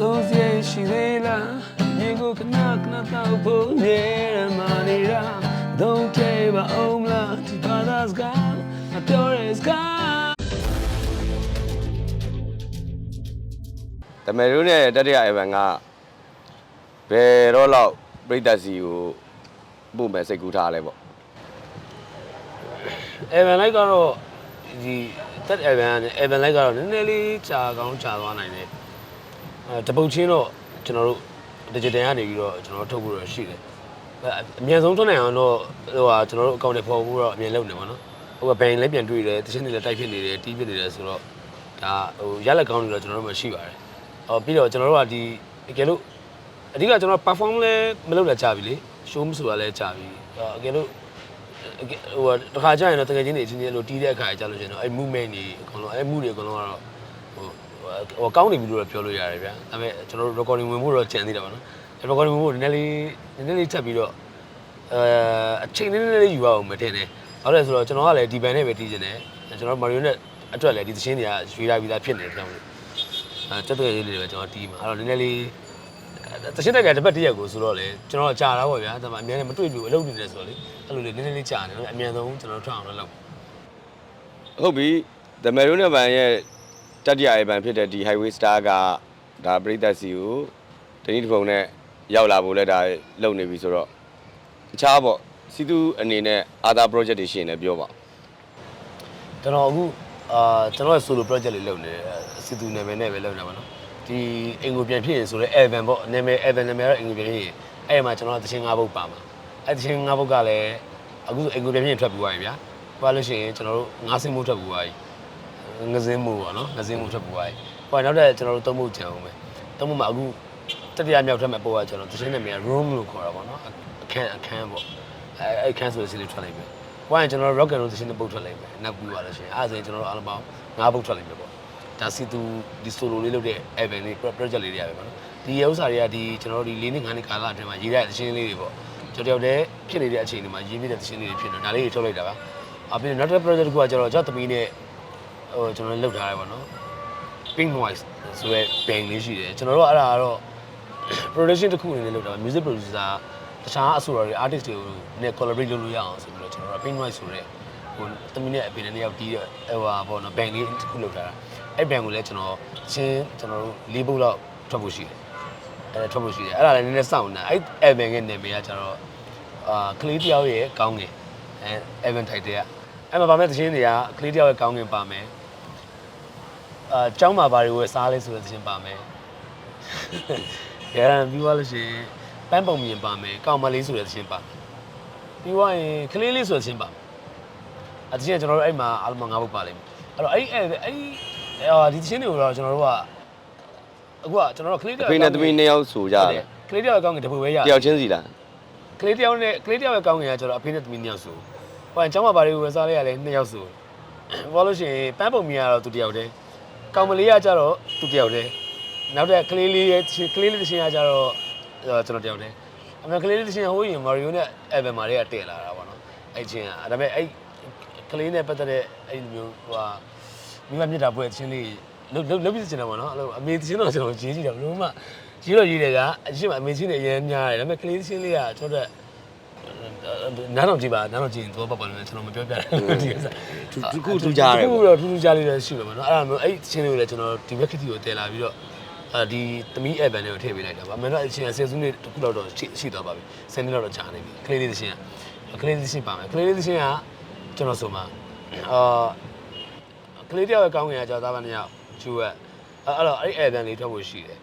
တော့စီရှိသေးလားရေကိုခဏခဏတော့ဖို့နေရမနေတာတော့ပြေပါအောင်လားဒီဘာသာစကားအပြောရစကားတမယ်တို့နဲ့တတိယအဗန်ကဘယ်တော့လောက်ပြိတ္တစီကိုပို့မယ်စိတ်ကူးထားလဲပေါ့အဲဗန်လိုက်ကတော့ဒီတက်အဲဗန်နဲ့အဲဗန်လိုက်ကတော့နည်းနည်းလေးကြာကောင်းကြာသွားနိုင်တယ် အဲတပုတ်ချင်းတော့ကျွန်တော်တို့ digital ကနေပြီးတော့ကျွန်တော်တို့ထုတ်ဖို့တော့ရှိတယ်အဲအမြန်ဆုံးထွက်နိုင်အောင်တော့ဟိုဟာကျွန်တော်တို့အကောင့်တွေပေါ်ဖို့တော့အမြန်လုပ်နေပါတော့ဟိုကဘန်လည်းပြန်တွေ့တယ်တချင်းတွေလည်းတိုက်ဖြစ်နေတယ်တီးဖြစ်နေတယ်ဆိုတော့ဒါဟိုရလက်ကောင်းတွေတော့ကျွန်တော်တို့မှရှိပါတယ်အော်ပြီးတော့ကျွန်တော်တို့ကဒီတကယ်လို့အဓိကကျွန်တော် perform လဲမလုပ်လည်းကြာပြီလေ show မဆိုတာလည်းကြာပြီအော်တကယ်လို့ဟိုတခါကျရင်တော့တကယ်ချင်းတွေအချင်းချင်းလို့တီးတဲ့အခါကျလို့ရှင်တော့အဲ့ movement တွေအကုန်လုံးအဲ့ move တွေအကုန်လုံးကတော့ဟို ဟိုကောင်းနေပြီလို့တော့ပြောလို့ရတယ်ဗျာဒါပေမဲ့ကျွန်တော်တို့ recording ဝင်ဖို့တော့ကြံသေးတာပါနော်အဲ့ recording ဝင်ဖို့နည်းနည်းလေးနည်းနည်းလေးထပ်ပြီးတော့အဲအချိန်နည်းနည်းလေးယူရအောင်မထင်နဲ့ဟုတ်တယ်ဆိုတော့ကျွန်တော်ကလည်းဒီ band နဲ့ပဲတီးနေတယ်ကျွန်တော် Mario နဲ့အတွက်လည်းဒီသချင်းတွေကရွေးလာပြီးသားဖြစ်နေတယ်ကြောင့်အဲတက်တဲ့ရေးလေးတွေပဲကျွန်တော်တီးမှာအဲ့တော့နည်းနည်းလေးတချင်းတက်ကတပတ်တရက်ကိုဆိုတော့လေကျွန်တော်ကြာတာပေါ့ဗျာဒါမှအများနဲ့မတွေ့ဘူးအလုပ်နေတယ်ဆိုတော့လေအဲ့လိုလေးနည်းနည်းလေးကြာနေတော့အမြန်ဆုံးကျွန်တော်ထွက်အောင်လုပ်ဟုတ်ပြီတမယ်တို့နဲ့ဗန်ရဲ့ တတိယအဗန်ဖြစ်တဲ့ဒီ highway star ကဒါပြိတ္တစီကိုတနည်းတစ်ပုံနဲ့ရောက်လာဖို့လဲဒါလုပ်နေပြီဆိုတော့တခြားပေါ့စီတူအနေနဲ့ other project တွေရှိရင်လည်းပြောပါကျွန်တော်အခုအာကျွန်တော်ရဲ့ solo project လေးလုပ်နေတယ်စီတူနာမည်နဲ့ပဲလုပ်နေတာပါနော်ဒီအင်ကိုပြန်ဖြစ်ရင်ဆိုတော့ Evan ပေါ့နာမည် Evan နာမည်ကတော့အင်ကိုပြန်ဖြစ်ရင်အဲ့မှာကျွန်တော်တချင်း၅ဘုတ်ပါမှာအဲ့တချင်း၅ဘုတ်ကလည်းအခုဆိုအင်ကိုပြန်ဖြစ်ရင်ထွက်ပြီးသွားပြီဗျာဘာလို့ရှိရင်ကျွန်တော်တို့၅စင်းမို့ထွက်ပြီးသွားပြီ ငစင်းမို့ပေါ့နော်ငစင်းမို့ထွက်ပြီးသွားပြီဟိုနောက်တဲ့ကျွန်တော်တို့သုံးဖို့ကြံအောင်ပဲသုံးဖို့မှာအခုတတိယမြောက်ထပ်မဲ့ပို့ကကျွန်တော်တချင်းနာမည်က room လို့ခေါ်တာပေါ့နော်အခန်းအခန်းပေါ့အဲအဲ့အခန်းဆိုတဲ့စီလေးထွက်လိုက်မယ်။ဝိုင်းကျွန်တော် rock and roll သရှင်တစ်ပုတ်ထွက်လိုက်မယ်။နောက်ပြီးပါလို့ရှိရင်အဲ့ဒါဆိုရင်ကျွန်တော်တို့အားလုံးပေါင်း၅ပုတ်ထွက်လိုက်မယ်ပေါ့။ဒါစီတူဒီ solo လေးလုပ်တဲ့ event လေး project လေးတွေရပဲပေါ့နော်။ဒီဥစ္စာတွေကဒီကျွန်တော်တို့ဒီ၄နှစ်၅နှစ်ကာလအတွင်းမှာရေးတဲ့သရှင်လေးတွေပေါ့။ကျွန်တော်တို့တည်းဖြစ်နေတဲ့အချိန်တွေမှာရေးနေတဲ့သရှင်လေးတွေဖြစ်နေဒါလေးတွေထုတ်လိုက်တာပါ။အပြင်နောက်တစ် project တစ်ခုကကျွန်တော်ကြောက်သမီးနဲ့ ဟိုကျွန်တော်လုပ်ထားရပါတော့။ Pink Noise ဆိုတဲ့ band လေးရှိတယ်။ကျွန်တော်တို့အဲ့ဒါကတော့ production တစ်ခုအနေနဲ့လုပ်တာပါ music producer တခြားအဆိုတော်တွေ artist တွေကိုနဲ့ collaborate လုပ်လို့ရအောင်ဆိုပြီးတော့ကျွန်တော်တို့ Pink Noise ဆိုတဲ့ဟိုတမီးနဲ့အပင်နဲ့ရောက်တီးတဲ့ဟိုဟာပေါ့နော် band လေးတစ်ခုလုပ်ထားတာအဲ့ band ကိုလည်းကျွန်တော်ချင်းကျွန်တော်တို့၄ပုတ်လောက်ထွက်ဖို့ရှိတယ်အဲ့ထွက်ဖို့ရှိတယ်အဲ့ဒါလည်းနည်းနည်းစောင့်နေတာအဲ့ Evan ရဲ့နာမည်ကကျတော့အာကလေးတယောက်ရဲ့ကောင်းငယ်အဲ Evan ထိုက်တဲ့က အဲ့မှာဗာမဲ့သချင်းတွေကကလေးတယောက်ရဲ့ကောင်းငယ်ပါမယ်အာကျောင်းမှာဘာတွေကိုစားလဲဆိုတဲ့သချင်းပါမယ်ရန်ပြီးသွားလို့ရှိရင်ပန်းပုံမြင်ပါမယ်ကောင်မလေးဆိုတဲ့သချင်းပါပြီးသွားရင်ကလေးလေးဆိုတဲ့သချင်းပါအသချင်းကကျွန်တော်တို့အဲ့မှာအားလုံး၅ဘုတ်ပါလိမ့်မယ်အဲ့တော့အဲ့အဲ့အဲ့အာဒီသချင်းတွေကိုတော့ကျွန်တော်တို့ကအခုကကျွန်တော်တို့ကကလေးတယောက်အဖေနဲ့သမီးနှစ်ယောက်ဆိုကြတယ်ကလေးတယောက်ကောင်းငယ်တပူပဲရတယောက်ချင်းစီလားကလေးတယောက်နဲ့ကလေးတယောက်ရဲ့ကောင်းငယ်ကကျွန်တော်အဖေနဲ့သမီးနှစ်ယောက်ဆို ဟိုအကျောင်းမှာဘာတွေကိုဝယ်စားလဲရလဲနှစ်ယောက်ဆိုဘာလို့ရှိရင်ပန်းပုံမြင်ကတော့သူတယောက်တည်းကောင်မလေးကကြတော့သူတယောက်တည်းနောက်တဲ့ကလေးလေးရဲ့ကလေးလေးတစ်ချင်းကကြတော့ကျွန်တော်တယောက်တည်းအမေကလေးလေးတစ်ချင်းဟိုရင်မာရီယိုနဲ့အဗန်မာတွေကတည်လာတာပေါ့နော်အဲ့ချင်းကဒါပေမဲ့အဲ့ကလေးနဲ့ပတ်သက်တဲ့အဲ့လိုမျိုးဟိုဟာမိမမြစ်တာပွဲတစ်ချင်းလေးလုတ်လုတ်လုတ်ပြီးချင်တယ်ပေါ့နော်အဲ့လိုအမေတစ်ချင်းတော့ကျွန်တော်ရေးကြည့်တယ်ဘလို့မှရေးတော့ရေးတယ်ကအချင်းအမေချင်းတွေအရင်များတယ်ဒါပေမဲ့ကလေးတစ်ချင်းလေးကကျွန်တော်တို့ နားတော့ကြည့်ပါနားတော့ကြည့်ရင်တော့ပတ်ပါလို့ကျွန်တော်မပြောပြတယ်ဒီဥစ္စာသူခုထူးကြရတယ်ခုပေါ့တော့ထူးထူးခြားလေးလည်းရှိမှာပေါ့နော်အဲ့ဒါမျိုးအဲ့ချင်းလေးကိုလည်းကျွန်တော်ဒီဘက်ခတီကိုတည်လာပြီးတော့အဲဒီသမီး Evan တွေကိုထည့်ပေးလိုက်တာပါအမှန်တော့အချင်းဆယ်စုနှစ်တစ်ခုလောက်တော့ရှိရှိသွားပါပြီဆယ်နှစ်လောက်တော့ကြာနေပြီကလေးလေးသချင်းကကလေးလေးသချင်းပါမယ်ကလေးလေးသချင်းကကျွန်တော်ဆိုမှာအာကလေးတယောက်ရဲ့ကောင်းငင်ကကြာသားပါနှစ်ယောက်ကျူဝက်အဲ့တော့အဲ့ Evan လေးထွက်ဖို့ရှိတယ်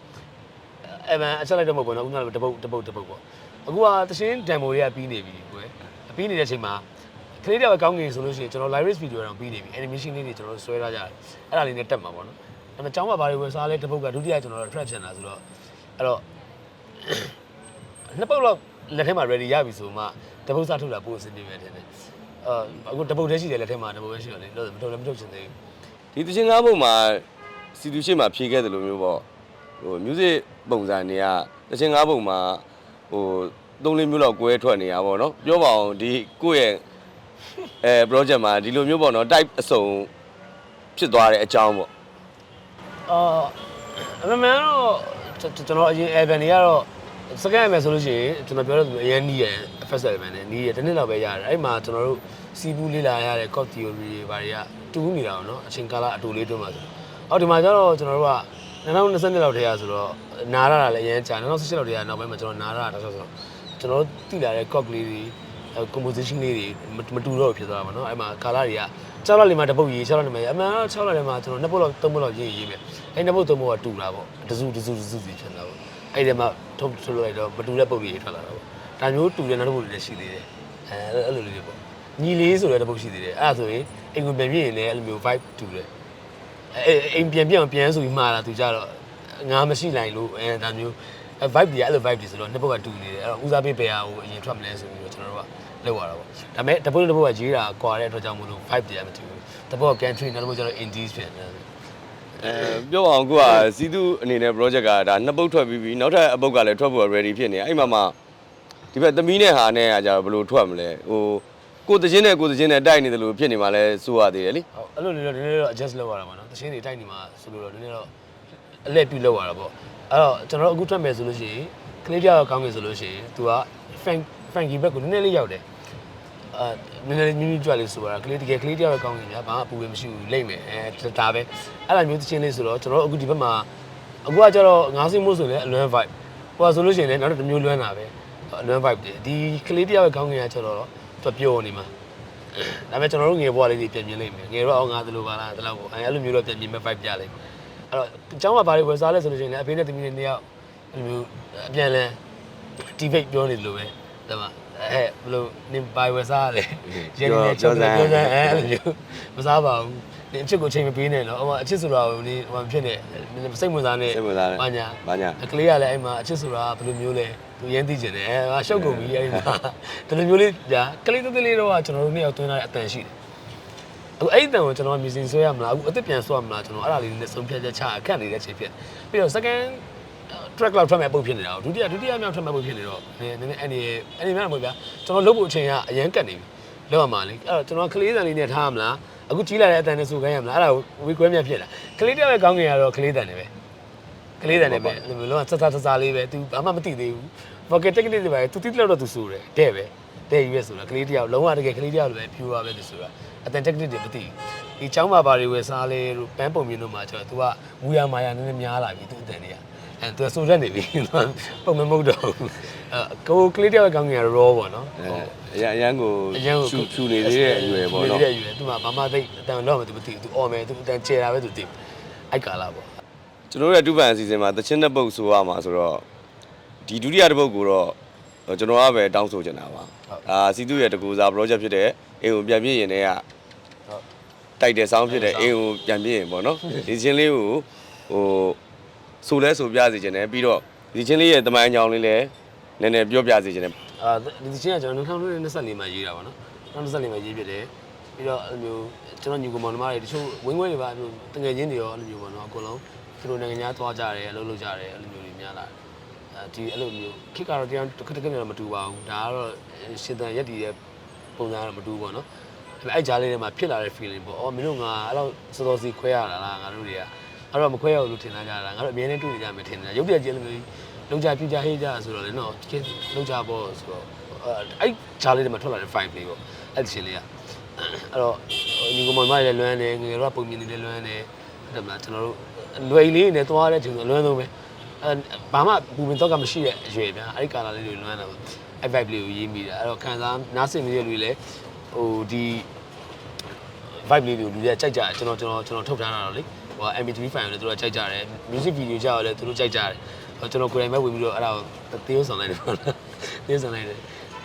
Evan အချက်လိုက်တော့မဟုတ်ဘူးနော်ခုနကတပုတ်တပုတ်တပုတ်ပေါ့ အခုကသချင်း demo တွေကပြီးနေပြီကွယ်ပြီးနေတဲ့အချိန်မှာကလေးတယောက်ကောင်းငင်ဆိုလို့ရှိရင်ကျွန်တော် live race video တောင်ပြီးနေပြီ animation လေးတွေကျွန်တော်ဆွဲထားကြတယ်အဲ့ဒါလေးနဲ့တက်မှာပေါ့နော်ဒါပေမဲ့ကျောင်းမှာဘာတွေဝယ်စားလဲတစ်ပုတ်ကဒုတိယကျွန်တော်တို့ trap ချင်တာဆိုတော့အဲ့တော့နှစ်ပုတ်လောက်လက်ထဲမှာ ready ရပြီဆိုမှတစ်ပုတ်စားထုတ်တာပို့အဆင်ပြေမယ်ထင်တယ်အာအခုတစ်ပုတ်တည်းရှိတယ်လက်ထဲမှာတစ်ပုတ်ပဲရှိတယ်လေလို့မထုတ်လည်းမထုတ်ချင်သေးဘူးဒီသချင်းကားပုံမှာစီတူရှိမှဖြေခဲ့တယ်လို့မျိုးပေါ့ဟို music ပုံစံတွေကသချင်းကားပုံမှာ ဟိုသုံးလေးမျိုးလောက်ကွဲထွက်နေတာပေါ့နော်ပြောပါအောင်ဒီကိုယ့်ရဲ့အဲ project မှာဒီလိုမျိုးပေါ့နော် type အစုံဖြစ်သွားတဲ့အကြောင်းပေါ့အာအမှန်မှန်တော့ကျွန်တော်အရင် Evan တွေကတော့ second Evan ဆိုလို့ရှိရင်ကျွန်တော်ပြောတဲ့သူအရင်နီးရယ် first Evan နဲ့နီးရယ်တစ်နှစ်လောက်ပဲရတယ်အဲ့မှာကျွန်တော်တို့စီးပူးလေးလာရတဲ့ code theory တွေဘာတွေကတူးနေတာပေါ့နော်အချိန်ကာလအတူလေးတွန်းမှာဆိုအော်ဒီမှာကျတော့ကျွန်တော်တို့က2020လောက်တည်းရဆိုတော့ နားရတာလည်းအရင်ကြာ2018လောက်တည်းရနောက်ပိုင်းမှာကျွန်တော်နားရတာတော့ဆိုတော့ကျွန်တော်တိလာတဲ့ code လေးတွေ composition လေးတွေမတူတော့ဖြစ်သွားတာပေါ့နော်အဲ့မှာကာလာတွေက6လလေးမှာတစ်ပုတ်ရေး6လလေးမှာအမှန်6လလေးမှာကျွန်တော်နှစ်ပုတ်လောက်သုံးပုတ်လောက်ရေးရေးပဲအဲ့နှစ်ပုတ်သုံးပုတ်ကတူတာပေါ့တစုတစုတစုစီဖြစ်လာပေါ့အဲ့ဒီမှာထုတ်ထုတ်လိုက်တော့မတူတဲ့ပုတ်တွေထွက်လာတာပေါ့ဒါမျိုးတူတဲ့နောက်တစ်ပုတ်တွေလည်းရှိသေးတယ်အဲအဲ့လိုလေးတွေပေါ့ညီလေးဆိုတဲ့တစ်ပုတ်ရှိသေးတယ်အဲ့ဒါဆိုရင်အိမ်ကိုပြန်ပြည့်ရင်လည်းအဲ့လိုမျိုး vibe တူတယ်အဲအိမ်ပြန်ပြန်ပြန်ဆိုပြီးမှားတာသူကြတော့ ငါမရှိနိုင်လို့အဲဒါမျိုး vibe တွေအဲ့လို vibe တွေဆိုတော့နှစ်ပုတ်ကတူနေတယ်အဲ့တော့ဦးစားပေးဘယ်ဟာကိုအရင်ထွက်မလဲဆိုပြီးတော့ကျွန်တော်တို့ကလောက်ရတာပေါ့ဒါပေမဲ့တပုတ်တပုတ်ကရေးတာကွာတဲ့အတွက်ကြောင့်မလို့ vibe တွေကမတူဘူးတပုတ်က country နောက်တစ်ပုတ်ကျတော့ indies ဖြစ်နေတယ်အဲပြောအောင်ကိုကစီသူအနေနဲ့ project ကဒါနှစ်ပုတ်ထွက်ပြီးပြီနောက်ထပ်အပုတ်ကလည်းထွက်ဖို့ ready ဖြစ်နေအဲ့မှာမှဒီဘက်သမီးနဲ့ဟာနဲ့ကကြတော့ဘယ်လိုထွက်မလဲဟိုကိုတချင်းနဲ့ကိုတချင်းနဲ့တိုက်နေတယ်လို့ဖြစ်နေမှလဲစိုးရသေးတယ်လीဟုတ်အဲ့လိုလေးတော့နည်းနည်းတော့ adjust လုပ်ရတာပေါ့နော်တချင်းတွေတိုက်နေမှာဆိုလို့တော့နည်းနည်းတော့ အလဲပြုလုပ်ရတာပေါ့အဲ့တော့ကျွန်တော်တို့အခုထွက်မယ်ဆိုလို့ရှိရင်ကလေးတယောက်ကောင်းမယ်ဆိုလို့ရှိရင် तू က Frank Frankie Beck ကိုနည်းနည်းလေးရောက်တယ်အာနည်းနည်းလေးမြင်းမြင်းကြွလေးဆိုတော့ကလေးတကယ်ကလေးတယောက်ကောင်းရင်ဗျာဘာမှအပူပဲမရှိဘူးလိမ့်မယ်အဲဒါပဲအဲ့လိုမျိုးတချင်းလေးဆိုတော့ကျွန်တော်တို့အခုဒီဘက်မှာအခုကကျတော့ငါးစင်းမို့ဆိုရင်လည်းအလွမ်း vibe ဟိုဆိုလို့ရှိရင်လည်းနောက်တစ်မျိုးလွမ်းတာပဲအလွမ်း vibe တွေဒီကလေးတယောက်ကောင်းရင်ကကျတော့သူပျော်နေမှာဒါပေမဲ့ကျွန်တော်တို့ငယ်ဘွားလေးတွေပြင်ပြလိမ့်မယ်ငယ်တော့အောင်ငါသလိုပါလားတလောက်ပေါ့အဲအဲ့လိုမျိုးတော့ပြင်ပြမဲ့ vibe ပြလိမ့်မယ် အဲ့တော့အเจ้าကဘာတွေဝယ်စားလဲဆိုလို့ရှိရင်လည်းအဖေနဲ့သမီးနဲ့နှစ်ယောက်အဲ့လိုမျိုးအပြန်လဲ debate ပြောနေတယ်လို့ပဲဒါမှအဲဘယ်လိုနင်ဘာဝယ်စားရလဲရဲနေပြောစမ်းပြောစမ်းအဲအဲ့လိုမျိုးမစားပါဘူးနင်အချစ်ကိုချိန်မပေးနဲ့နော်ဟိုအချစ်ဆိုတာကိုနင်ဟိုဖြစ်နေစိတ်ဝင်စားနေ စိတ်ဝင်စားတယ် ဘာညာ ဘာညာ ကလေးကလည်းအဲ့မှာအချစ်ဆိုတာဘယ်လိုမျိုးလဲသူရမ်းသိကျင်တယ်အဲငါရှုပ်ကုန်ပြီအဲ့ဒီမှာဒီလိုမျိုးလေးညာကလေးသေးသေးလေးတော့ကကျွန်တော်တို့နှစ်ယောက်တွင်းထားတဲ့အတန်ရှိတယ် အခုအဲ့ဒီတန်ကိုကျွန်တော်မြင်စင်ဆွဲရမလားအခုအစ်စ်ပြန်ဆွဲရမလားကျွန်တော်အဲ့ဒါလေးနဲ့ဆုံးဖြတ်ချက်ချအခက်နေတဲ့ချိန်ဖြစ်ပြီးတော့ second track လောက်ထွက်မဲ့ပုံဖြစ်နေတာကိုဒုတိယဒုတိယမြောက်ထွက်မဲ့ပုံဖြစ်နေတော့နည်းနည်းအဲ့ဒီအဲ့ဒီမှမဟုတ်ဗျာကျွန်တော်လုပ်ဖို့အချိန်ကအရန်ကတ်နေပြီလောက်ရမှာလေအဲ့တော့ကျွန်တော်ကလေးတန်လေးနဲ့ထားရမလားအခုကြီးလာတဲ့အတန်နဲ့စူခိုင်းရမလားအဲ့ဒါကိုဝေကွဲမြတ်ဖြစ်လာကလေးတယောက်ရဲ့ကောင်းငင်ကတော့ကလေးတန်နေပဲ ကလေးတန်နေပဲအဲ့လိုမျိုးလုံးဝစစစစလေးပဲ तू ဘာမှမသိသေးဘူး pocket technique တွေပဲ तू တိတိလောက်တော့ तू ဆိုတယ်တဲ့ပဲ တဲ့ယူပဲဆိုတာကလေးတယောက်လုံးဝတကယ်ကလေးတယောက်လိုပဲဖြူပါပဲလို့ဆိုတာအတန် technique တွေမသိဘူးဒီချောင်းမှာဘာတွေဝယ်စားလဲတို့ပန်းပုံမြင်တို့မှာကျတော့ तू ကမူရမာယာနည်းနည်းများလာပြီ तू အတန်တွေကအဲ तू ဆိုရက်နေပြီပုံမမဟုတ်တော့ဘူးအဲကိုကလေးတယောက်ကောင်းငယ် raw ပေါ့နော် အဲအရန်အရန်ကို အရင်ကို ဖြူဖြူနေသေးတဲ့အရွယ်ပေါ့နော် နေသေးတဲ့အရွယ် तू မှာဘာမှသိအတန်တော့မှ तू မသိဘူး तू အော်မယ် तू အတန်ကျဲတာပဲ तू သိအဲ့ကာလာပေါ့ ကျွန်တော်တို့ရဲ့ဒုပန်အစီအစဉ်မှာတချင်းတစ်ပုတ်ဆိုရမှာဆိုတော့ဒီဒုတိယတစ်ပုတ်ကိုတော့ ကျွန်တော်ကပဲတောင်းဆိုချင်တာပါအာစီသူရဲ့တကူစား project ဖြစ်တဲ့အိမ်ကိုပြန်ပြည့်ရင်တည်းကဟုတ်တိုက်တဲ့ဆောင်းဖြစ်တဲ့အိမ်ကိုပြန်ပြည့်ရင်ပေါ့နော်ဒီချင်းလေးကိုဟိုဆိုလဲဆိုပြစေချင်တယ်ပြီးတော့ဒီချင်းလေးရဲ့တမိုင်းကြောင်လေးလည်းနည်းနည်းပြောပြစေချင်တယ်အာဒီချင်းကကျွန်တော်2024မှာရေးတာပါနော်2024မှာရေးပြတယ်ပြီးတော့အဲ့လိုမျိုးကျွန်တော်ညီကောင်မောင်နှမတွေတချို့ဝင်းဝဲတွေပါအဲ့လိုတငယ်ချင်းတွေရောအဲ့လိုမျိုးပေါ့နော်အကုန်လုံးသူတို့နိုင်ငံခြားသွားကြတယ်အလုပ်လုပ်ကြတယ်အဲ့လိုမျိုးတွေများလာအဲ ဒီအဲ့လိုမျိုးခစ်ကတော့တရားတစ်ခါတစ်ခါတော့မတူပါဘူးဒါကတော့ရှင်သန်ရက်တည်တဲ့ပုံစံကတော့မတူဘူးပေါ့နော်အဲ့အဲ့ကြားလေးထဲမှာဖြစ်လာတဲ့ feeling ပေါ့အော်မင်းတို့ငါအဲ့လိုစောစောစီခွဲရတာလားငါတို့တွေကအဲ့တော့မခွဲရဘူးလို့ထင်လာကြတာငါတို့အမြဲတမ်းတွေ့နေကြမယ်ထင်နေတာရုပ်ပြကြီးအဲ့လိုမျိုးလုံကြပြကြဟေးကြဆိုတော့လေနော်ကဲလုံကြပေါ့ဆိုတော့အဲ့ကြားလေးထဲမှာထွက်လာတဲ့ file လေးပေါ့အဲ့ဒီချင်းလေးကအဲ့တော့ညီကောင်မမလည်းလွမ်းတယ်ငယ်တော့ပုံမြင်နေလည်းလွမ်းတယ်အဲ့ဒါမှကျွန်တော်တို့လွယ်လေးနဲ့သွားတဲ့ချိန်ဆိုအလွမ်းဆုံးပဲအဲ ဘာမှပူပင်တော့ကမရှိတဲ့အရွယ်ဗျာအဲ့ဒီကာလာလေးတွေလွမ်းတာပါအဲ့ vibe လေးကိုရေးမိတာအဲ့တော့ခံစားနားဆင်နေတဲ့လူတွေလည်းဟိုဒီ vibe လေးတွေကိုလူတွေကကြိုက်ကြတယ်ကျွန်တော်ကျွန်တော်ကျွန်တော်ထုတ်ထားတာတော့လေဟို MP3 file ကိုလည်းသူတို့ကကြိုက်ကြတယ် music video ကြောက်လည်းသူတို့ကြိုက်ကြတယ်ဟိုကျွန်တော်ကိုယ်တိုင်ပဲဝင်ပြီးတော့အဲ့ဒါကိုသေဆောင်လိုက်တယ်ပေါ့နော်သေဆောင်လိုက်တယ်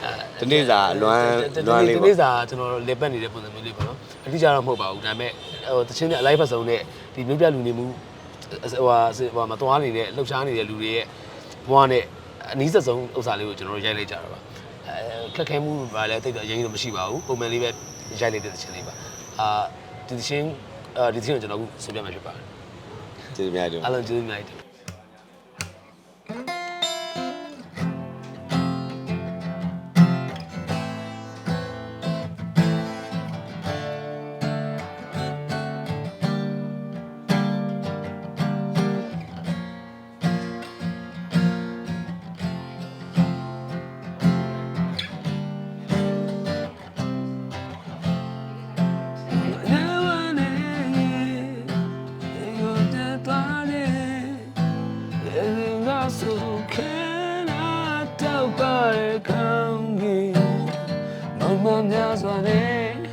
အဲဒီနေ့စာလွမ်းလွမ်းလေးဒီပေါ့နေ့စာကျွန်တော်လေပတ်နေတဲ့ပုံစံမျိုးလေးပေါ့နော်အတိအကျတော့မဟုတ်ပါဘူးဒါပေမဲ့ဟိုတချင်းနဲ့အလိုက်ဖက်ဆုံးနဲ့ဒီမြို့ပြလူနေမှု ဟိုဟာဟိုမှာသွားနေတဲ့လှုပ်ရှားနေတဲ့လူတွေရဲ့ဘဝနဲ့အနည်းဆက်ဆုံးဥစ္စာလေးကိုကျွန်တော်တို့ရိုက်လိုက်ကြတာပါအဲခက်ခဲမှုပါလဲတိတ်တော့အရင်တော့မရှိပါဘူးပုံမှန်လေးပဲရိုက်လိုက်တဲ့တချင်းလေးပါအာဒီတချင်းအာဒီတချင်းကိုကျွန်တော်အခုဆိုပြမှာဖြစ်ပါတယ်ကျေးဇူးများတယ်အားလုံးကျေးဇူးများတယ် cannot talk about it come me Mama knows what it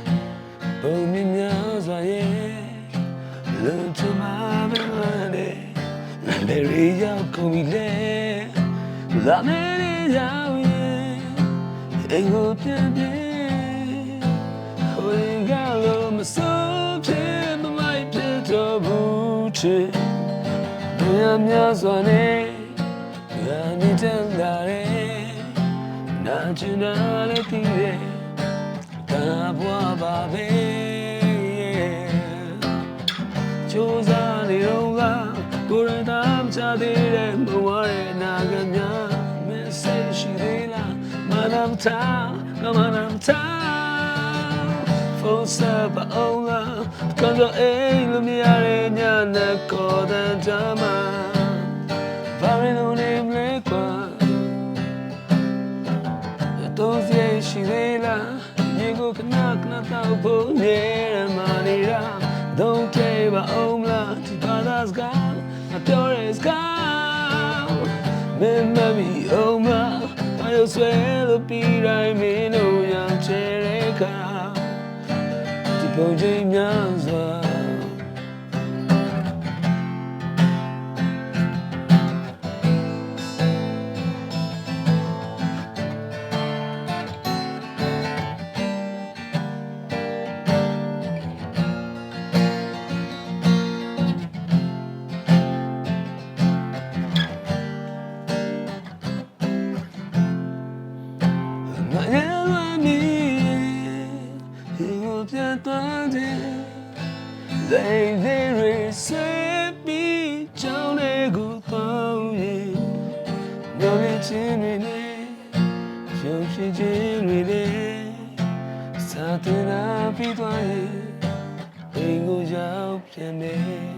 But me knows what it Look to my body And there is your coming there La mere ya we Ain't go pian pian Oh you got lo my soul Pian my pian to buche Yeah, yeah, so I need တဲ့လာတယ်နာကျင်တာလည်းတည်တယ်ဒါဘွားပါပဲကြိုးစားနေတော့ကကိုရတာမချသေးတဲ့မဝရတဲ့နာဂများ message ရှိသေးလားမနာမထားကမနာမထား full step on la quando ei lo mi are nya na ko da jama vare ni go kana kana ta po ne ma ni ra don't care ba om la ti pa das ga a pure is ga me mami om la ayo suelo pi rai me no yang chere ka ဒီပုံချိန်များစွာ ချင်းတွေနဲ့ရုပ်ရှင်ချင်းတွေနဲ့စာတင်လာပြီးသွားရင်အိမ်ကိုရောက်ပြန်မယ်